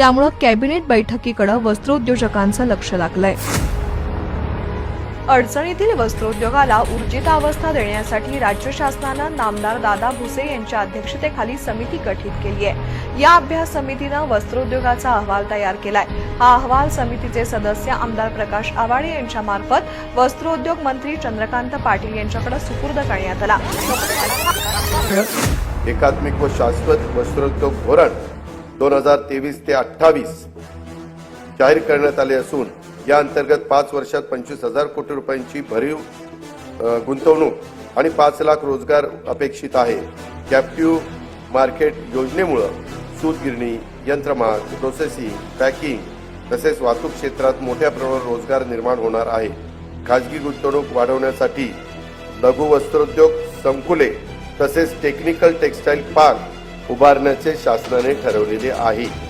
त्यामुळं कॅबिनेट बैठकीकडे वस्त्रोद्योजकांचं लक्ष लागलंय. अडचणीतील वस्त्रोद्योगाला ऊर्जितावस्था देण्यासाठी राज्य शासनानं नामदार दादा भुसे यांच्या अध्यक्षतेखाली समिती गठीत केली आहे. या अभ्यास समितीनं वस्त्रोद्योगाचा अहवाल तयार केलाय. हा अहवाल समितीचे सदस्य आमदार प्रकाश आवाडे यांच्या मार्फत वस्त्रोद्योग मंत्री चंद्रकांत पाटील यांच्याकडे सुपूर्द करण्यात आला. एकात्मिक व शाश्वत वस्त्रोद्योग धोरण दोन हजार तेवीस ते अठ्ठावीस जाहीर करण्यात आले असून या अंतर्गत पाच वर्षात पंचवीस हजार कोटी रुपयांची भरीव गुंतवणूक आणि पाच लाख रोजगार अपेक्षित आहे. कॅप्टिव्ह मार्केट योजनेमुळं सूतगिरणी यंत्रमाग प्रोसेसिंग पॅकिंग तसेच वाहतूक क्षेत्रात मोठ्या प्रमाणावर रोजगार निर्माण होणार आहे. खाजगी गुंतवणूक वाढवण्यासाठी लघु वस्त्रोद्योग संकुले तसेच टेक्निकल टेक्स्टाईल पार्क उभारण्याचे शासनाने ठरवलेले आहे.